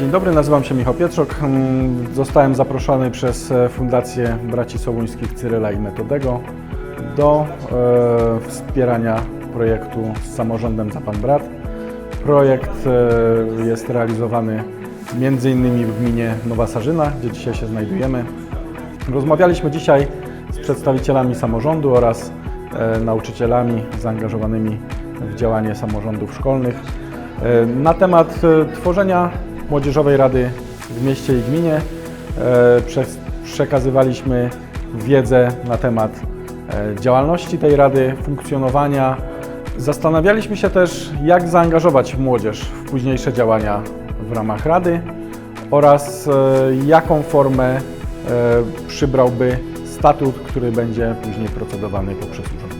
Dzień dobry, nazywam się Michał Pietrzok. Mm, Zostałem zaproszony przez e, Fundację Braci Sołuńskich Cyryla i Metodego do e, wspierania projektu z samorządem za Pan Brat. Projekt e, jest realizowany innymi w gminie Nowa Sarzyna, gdzie dzisiaj się znajdujemy. Rozmawialiśmy dzisiaj z przedstawicielami samorządu oraz e, nauczycielami zaangażowanymi w działanie samorządów szkolnych e, na temat e, tworzenia Młodzieżowej Rady w mieście i gminie. E, prze- Przekazywaliśmy wiedzę na temat e, działalności tej Rady, funkcjonowania. Zastanawialiśmy się też, jak zaangażować młodzież w późniejsze działania w ramach Rady oraz e, jaką formę przybrałby statut, który będzie później procedowany poprzez urząd.